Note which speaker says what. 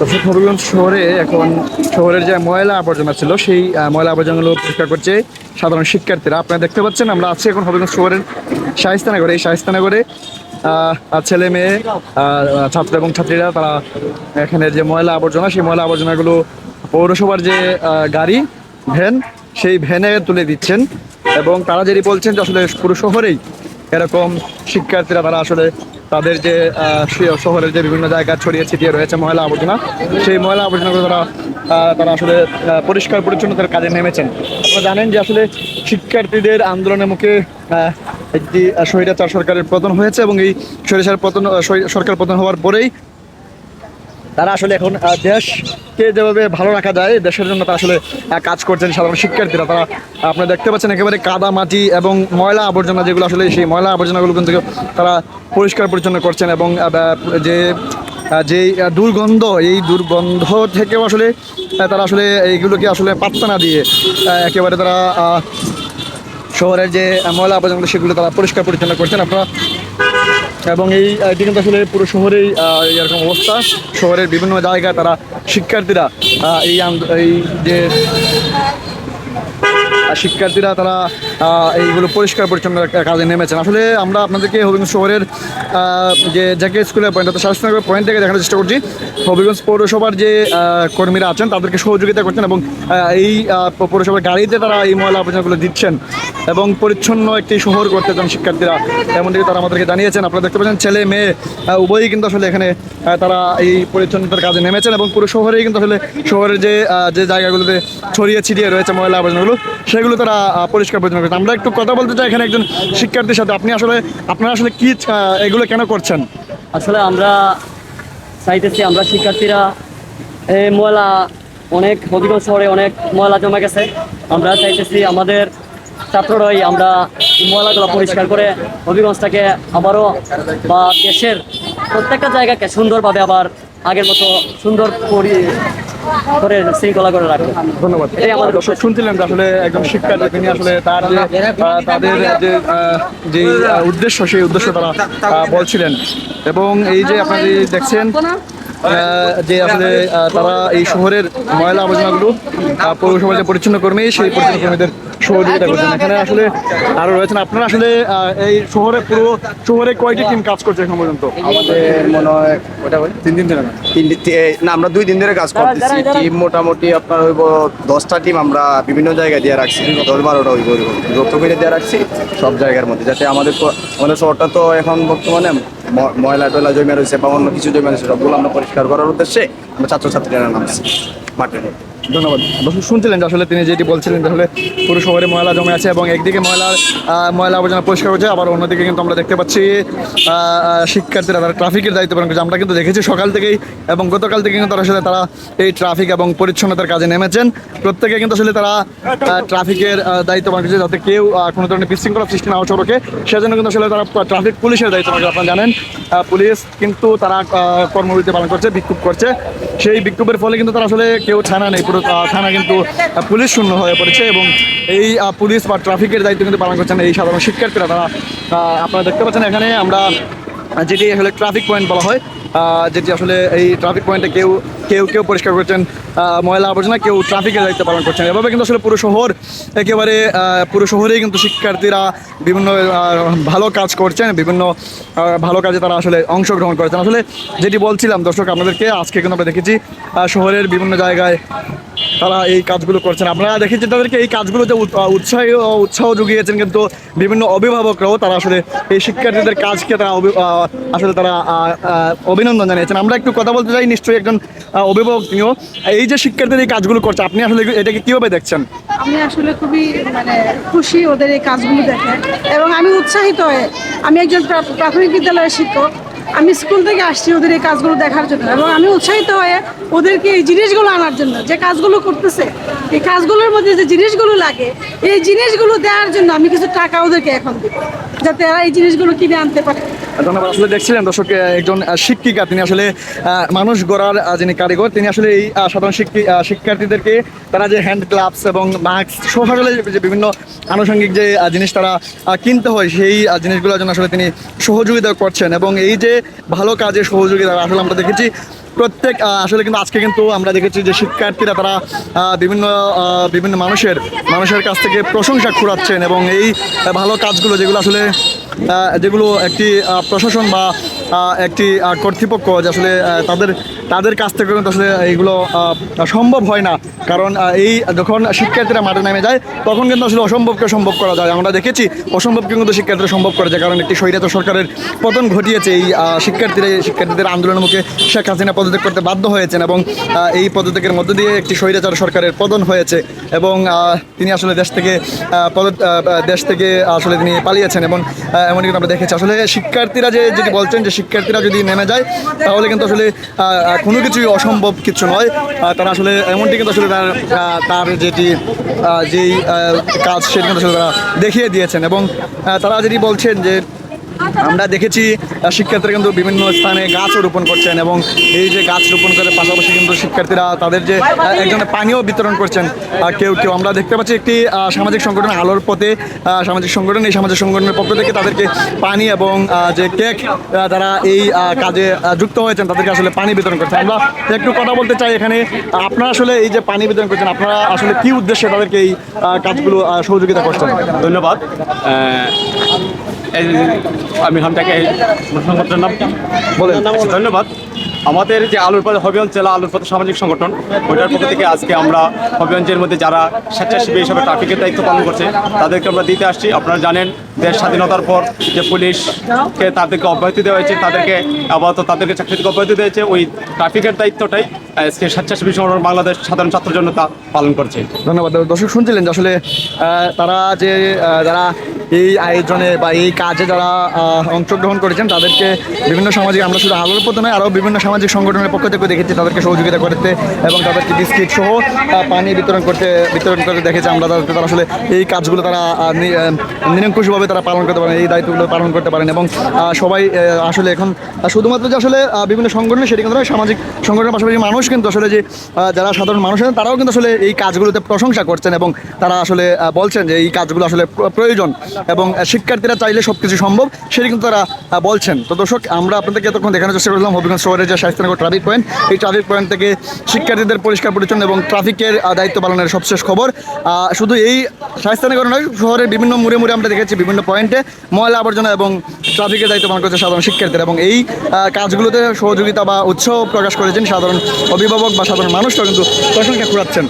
Speaker 1: দর্শক হবিগঞ্জ শহরে এখন শহরের যে ময়লা আবর্জনা ছিল, সেই ময়লা আবর্জনাগুলো পরিষ্কার করছে সাধারণ শিক্ষার্থীরা। আপনারা দেখতে পাচ্ছেন, আমরা আছি এখন হবিগঞ্জ শহরের শাহিস্তানগরে এই শাহিস্তানগরে ছেলে মেয়ে ছাত্র এবং ছাত্রীরা, তারা এখানে যে ময়লা আবর্জনা, সেই ময়লা আবর্জনাগুলো পৌরসভার যে গাড়ি, ভ্যান, সেই ভ্যানে তুলে দিচ্ছেন এবং তারা যেটি বলছেন যে আসলে পুরো শহরেই এরকম শিক্ষার্থীরা, তারা আসলে তাদের যে শহরের যে বিভিন্ন জায়গা ছড়িয়ে ছিটিয়ে রয়েছে ময়লা আবর্জনা, সেই ময়লা আবর্জনাগুলো তারা তারা আসলে পরিষ্কার পরিচ্ছন্নতার কাজে নেমেছেন। আপনারা জানেন যে আসলে শিক্ষার্থীদের আন্দোলনের মুখে একটি স্বৈরাচার সরকারের পতন হয়েছে এবং এই সরিষার পতন সরকার পতন হওয়ার পরেই তারা আসলে এখন দেশকে যেভাবে ভালো রাখা যায়, দেশের জন্য তারা আসলে কাজ করছেন সাধারণ শিক্ষার্থীরা। তারা, আপনারা দেখতে পাচ্ছেন একেবারে কাদা মাটি এবং ময়লা আবর্জনা যেগুলো আসলে সেই ময়লা আবর্জনাগুলো কিন্তু তারা পরিষ্কার পরিচ্ছন্ন করছেন এবং যে যে দুর্গন্ধ, এই দুর্গন্ধ থেকেও আসলে তারা আসলে এইগুলোকে আসলে পাত্তা না দিয়ে একেবারে তারা শহরের যে ময়লা আবর্জনাগুলো সেগুলো তারা পরিষ্কার পরিচ্ছন্ন করছেন। আপনারা এবং এই এটি কিন্তু আসলে পুরো শহরেই এরকম অবস্থা। শহরের বিভিন্ন জায়গায় তারা শিক্ষার্থীরা এই এই যে শিক্ষার্থীরা তারা এইগুলো পরিষ্কার পরিচ্ছন্ন কাজে নেমেছেন। আসলে আমরা আপনাদেরকে হবিগঞ্জ শহরের যে জাকে স্কুলের পয়েন্ট অর্থাৎ শাসনগর পয়েন্ট থেকে দেখানোর চেষ্টা করছি। হবিগঞ্জ পৌরসভার যে কর্মীরা আছেন, তাদেরকে সহযোগিতা করছেন এবং এই পৌরসভার গাড়িতে তারা এই ময়লা আবর্জনাগুলো দিচ্ছেন এবং পরিচ্ছন্ন একটি শহর করতে চান শিক্ষার্থীরা। এমনটি তারা আমাদেরকে জানিয়েছেন, আপনারা দেখতে পাচ্ছেন, ছেলে, মেয়ে উভয়ই কিন্তু আসলে এখানে তারা এই পরিচ্ছন্নতার কাজে নেমেছেন এবং পুরো শহরেই কিন্তু আসলে শহরের যে যে জায়গাগুলোতে ছড়িয়ে ছিটিয়ে রয়েছে ময়লা আবর্জনাগুলো সেগুলো তারা পরিষ্কার পরিচ্ছন্ন করছে। আমরা একটু কথা বলতে চাই এখানে একজন শিক্ষার্থীর সাথে। আপনি আসলে, আপনারা আসলে কি এগুলো কেন করছেন?
Speaker 2: আসলে আমরা চাইতেছি, আমরা শিক্ষার্থীরা এই ময়লা অনেক হবিগঞ্জ শহরে অনেক ময়লা জমা গেছে। আমরা চাইতেছি আমাদের ছাত্ররাই আমরা ময়লাগুলো পরিষ্কার করে হবিগঞ্জটাকে আবারও বা দেশের প্রত্যেকটা জায়গাকে সুন্দরভাবে আবার আগের মতো সুন্দর করে শৃঙ্খলা করে রাখবে।
Speaker 1: ধন্যবাদ।
Speaker 2: এই আমাদের
Speaker 1: দর্শক শুনছিলেন যে আসলে শিক্ষার্থী তিনি আসলে তার যে তাদের যে যে উদ্দেশ্য সেই উদ্দেশ্য তারা বলছিলেন। এবং এই যে আপনারা দেখছেন আহ, যে আসলে তারা এই শহরের ময়লা আবর্জনাগুলো পৌরসভা যে পরিচ্ছন্ন কর্মী সেই পরিচ্ছন্ন কর্মীদের সহযোগিতা করছেন এখানে আসলে আরও রয়েছেন। আপনারা আসলে এই শহরে পুরো শহরে কয়টি টিম কাজ করছে এখন পর্যন্ত?
Speaker 3: আমাদের মনে হয় ওটা বলি।
Speaker 1: তিন দিন ধরে
Speaker 3: তিন না আমরা দুই দিন ধরে কাজ করতেছি। টিম মোটামুটি আপনার হইব দশটা টিম আমরা বিভিন্ন জায়গায় দিয়ে রাখছি। দশ বারোটা হইব যত করে দিয়ে রাখছি সব জায়গার মধ্যে যাতে আমাদের আমাদের শহরটা তো এখন বর্তমানে ম- ময়লা টয়লা জমে রয়েছে বা অন্য কিছু জমে রয়েছে সবগুলো আমরা পরিষ্কার করার উদ্দেশ্যে আমরা ছাত্রছাত্রীরা নামছি মাঠের মধ্যে
Speaker 1: ধন্যবাদ। দর্শক শুনছিলেন যে আসলে তিনি যেটি বলছিলেন আসলে পুরো শহরে ময়লা জমে আছে এবং একদিকে ময়লা আহ, ময়লা আবর্জনা পরিষ্কার হচ্ছে আবার অন্যদিকে কিন্তু আমরা দেখতে পাচ্ছি শিক্ষার্থীরা তারা ট্রাফিকের দায়িত্ব পালন করছে। আমরা কিন্তু দেখেছি সকাল থেকেই এবং গতকাল থেকে কিন্তু তারা আসলে তারা এই ট্রাফিক এবং পরিচ্ছন্নতার কাজে নেমেছেন। প্রত্যেকে কিন্তু আসলে তারা ট্রাফিকের দায়িত্ব পালন করছে যাতে কেউ কোনো ধরনের বিশৃঙ্খলা সৃষ্টি না হয় সড়কে। সেজন্য কিন্তু আসলে তারা ট্রাফিক পুলিশের দায়িত্ব পালন আপনারা জানেন পুলিশ কিন্তু তারা কর্মবিরতি পালন করছে বিক্ষোভ করছে। সেই বিক্ষোভের ফলে কিন্তু তারা আসলে কেউ ছানা নেই। পুরো আহ, থানা কিন্তু পুলিশ শূন্য হয়ে পড়েছে এবং এই পুলিশ বা ট্রাফিকের দায়িত্ব কিন্তু পালন করছেন এই সাধারণ শিক্ষার্থীরা। তারা আপনারা দেখতে পাচ্ছেন এখানে আমরা যেটি আসলে ট্রাফিক পয়েন্ট বলা হয় যেটি আসলে এই ট্রাফিক পয়েন্টে কেউ কেউ কেউ পরিষ্কার করছেন ময়লা আবর্জনা কেউ ট্রাফিকের দায়িত্ব পালন করছেন। এভাবে কিন্তু আসলে পুরো শহর একেবারে পুরো শহরেই কিন্তু শিক্ষার্থীরা বিভিন্ন ভালো কাজ করছেন, বিভিন্ন ভালো কাজে তারা আসলে অংশগ্রহণ করেছেন। আসলে যেটি বলছিলাম, দর্শক, আপনাদেরকে আজকে কিন্তু আমরা দেখেছি শহরের বিভিন্ন জায়গায় তারা এই কাজগুলো করছেন। আপনারা দেখেছেন তাদেরকে এই কাজগুলোতে উৎ- উৎসাহ উৎসাহ জুগিয়েছেন কিন্তু বিভিন্ন অভিভাবকরাও তারা আসলে এই শিক্ষার্থীদের কাজকে তারা আসলে তারা অভিনন্দন জানিয়েছেন। আমরা একটু কথা বলতে চাই, নিশ্চয়ই একজন অভিভাবক তিনিও। এই যে শিক্ষার্থীদের এই কাজগুলো করছে, আপনি আসলে এটাকে কীভাবে দেখছেন?
Speaker 4: আমি আসলে খুবই মানে খুশি ওদের এই কাজগুলো দেখে। এবং আমি উৎসাহিত হয়ে, আমি একজন প্রাথমিক বিদ্যালয়ের শিক্ষক আমি স্কুল থেকে আসছি ওদের এই কাজগুলো দেখার জন্য এবং আমি উৎসাহিত হয়ে ওদেরকে এই জিনিসগুলো আনার জন্য, যে কাজগুলো করতেছে, এই কাজগুলোর মধ্যে যে জিনিসগুলো লাগে, এই জিনিসগুলো দেওয়ার জন্য আমি কিছু টাকা ওদেরকে এখন দিব, যাতে এরা এই জিনিসগুলো কিনে আনতে পারে।
Speaker 1: ধন্যবাদ। আসলে দেখছিলেন দর্শক একজন শিক্ষিকা, তিনি আসলে মানুষ গড়ার যিনি কারিগর, তিনি আসলে এই সাধারণ শিক্ষি- শিক্ষার্থীদেরকে তারা যে হ্যান্ড গ্লাভস এবং মাস্ক আসলে যে বিভিন্ন আনুষঙ্গিক যে জিনিস তারা কিনতে হয়, সেই জিনিসগুলোর জন্য আসলে তিনি সহযোগিতা করছেন। এবং এই যে ভালো কাজে সহযোগিতা, আসলে আমরা দেখেছি প্রত্যেক আসলে কিন্তু আজকে কিন্তু আমরা দেখেছি যে শিক্ষার্থীরা তারা বিভিন্ন বিভিন্ন মানুষের মানুষের কাছ থেকে প্রশংসা খুঁড়াচ্ছেন এবং এই ভালো কাজগুলো যেগুলো আসলে যেগুলো একটি প্রশাসন বা একটি কর্তৃপক্ষ যে আসলে তাদের তাদের কাছ থেকে কিন্তু আসলে এইগুলো সম্ভব হয় না। কারণ এই যখন শিক্ষার্থীরা মাঠে নেমে যায়, তখন কিন্তু আসলে অসম্ভবকে সম্ভব করা যায়। আমরা দেখেছি অসম্ভবকে কিন্তু শিক্ষার্থীরা সম্ভব করা যায়। কারণ একটি স্বৈরাচার সরকারের পতন ঘটিয়েছে। এই শিক্ষার্থীরা শিক্ষার্থীদের আন্দোলনের মুখে শেখ হাসিনা পদত্যাগ করতে বাধ্য হয়েছেন এবং এই পদত্যাগের মধ্য দিয়ে একটি স্বৈরাচার সরকারের পতন হয়েছে এবং তিনি আসলে দেশ থেকে পদ দেশ থেকে আসলে তিনি পালিয়েছেন এবং এমনকি আমরা দেখেছি। আসলে শিক্ষার্থীরা যে যদি বলছেন যে শিক্ষার্থীরা যদি নেমে যায়, তাহলে কিন্তু আসলে কোনো কিছুই অসম্ভব কিছু নয়। তারা আসলে এমনটি কিন্তু আসলে তার তার যেটি যেই কাজ সেটি কিন্তু আসলে তারা দেখিয়ে দিয়েছেন। এবং তারা যেটি বলছেন যে আমরা দেখেছি শিক্ষার্থীরা কিন্তু বিভিন্ন স্থানে গাছও রোপণ করছেন এবং এই যে গাছ রোপণ করার পাশাপাশি কিন্তু শিক্ষার্থীরা তাদের যে একজনের পানিও বিতরণ করছেন কেউ কেউ। আমরা দেখতে পাচ্ছি একটি সামাজিক সংগঠন আলোর পথে আহ, সামাজিক সংগঠন এই সামাজিক সংগঠনের পক্ষ থেকে তাদেরকে পানি এবং আহ, যে কেক যারা এই আহ, কাজে যুক্ত হয়েছেন তাদেরকে আসলে পানি বিতরণ করছেন। আমরা একটু কথা বলতে চাই এখানে আপনারা আসলে এই যে পানি বিতরণ করছেন আপনারা আসলে কি উদ্দেশ্যে তাদেরকে এই কাজগুলো সহযোগিতা করছেন?
Speaker 5: ধন্যবাদ। আমি হামটাকে সংগঠনের নাম
Speaker 1: বলেন
Speaker 5: ধন্যবাদ। আমাদের যে আলুর পথে হবিগঞ্জ জেলা আলুর পথে সামাজিক সংগঠন ওইটার পক্ষ থেকে আজকে আমরা হবিগঞ্জের মধ্যে যারা স্বেচ্ছাসেবী হিসাবে ট্রাফিকের দায়িত্ব পালন করছে তাদেরকে আমরা দিতে আসছি। আপনারা জানেন দেশ স্বাধীনতার পর যে পুলিশকে তাদেরকে অব্যাহতি দেওয়া হয়েছে তাদেরকে আপাতত তাদেরকে চাকরি থেকে অব্যাহতি দেওয়া হয়েছে ওই ট্রাফিকের দায়িত্বটাই আজকে স্বেচ্ছাসেবী সংগঠন বাংলাদেশ সাধারণ ছাত্র তা পালন করছে।
Speaker 1: ধন্যবাদ। দর্শক শুনছিলেন আসলে তারা যে যারা এই আয়োজনে বা এই কাজে যারা অংশগ্রহণ করেছেন, তাদেরকে বিভিন্ন সামাজিক, আমরা শুধু আলোর পথে নয় আরও বিভিন্ন সামাজিক সংগঠনের পক্ষ থেকে দেখেছি, তাদেরকে সহযোগিতা করতে এবং তাদেরকে বিস্কিট সহ পানি বিতরণ করতে বিতরণ করতে দেখেছি আমরা তাদেরকে তারা আসলে এই কাজগুলো তারা নিরঙ্কুশভাবে তারা পালন করতে পারেন, এই দায়িত্বগুলো পালন করতে পারেন এবং সবাই আসলে এখন শুধুমাত্র যে আসলে বিভিন্ন সংগঠন সেটি কিন্তু সামাজিক সংগঠনের পাশাপাশি মানুষ কিন্তু আসলে যে যারা সাধারণ মানুষ আছেন, তারাও কিন্তু আসলে এই কাজগুলোতে প্রশংসা করছেন এবং তারা আসলে বলছেন যে এই কাজগুলো আসলে প্রয়োজন। এবং শিক্ষার্থীরা চাইলে সব কিছু সম্ভব সেটি কিন্তু তারা বলছেন। তো দর্শক, আমরা আপনাদেরকে এতক্ষণ দেখানোর চেষ্টা করলাম হবিগঞ্জ শহরের যে স্বাস্থ্যনগর ট্রাফিক পয়েন্ট এই ট্রাফিক পয়েন্ট থেকে শিক্ষার্থীদের পরিষ্কার পরিচ্ছন্ন এবং ট্রাফিকের দায়িত্ব পালনের সবশেষ খবর। শুধু এই স্বাস্থ্যনগর নয়, শহরের বিভিন্ন মুড়ে মুড়ে আমরা দেখেছি বিভিন্ন পয়েন্টে ময়লা আবর্জনা এবং ট্রাফিকের দায়িত্ব পালন করছে সাধারণ শিক্ষার্থীরা এবং এই কাজগুলোতে সহযোগিতা বা উৎসাহ প্রকাশ করেছেন সাধারণ অভিভাবক বা সাধারণ মানুষরা কিন্তু প্রশংসা কুড়াচ্ছেন।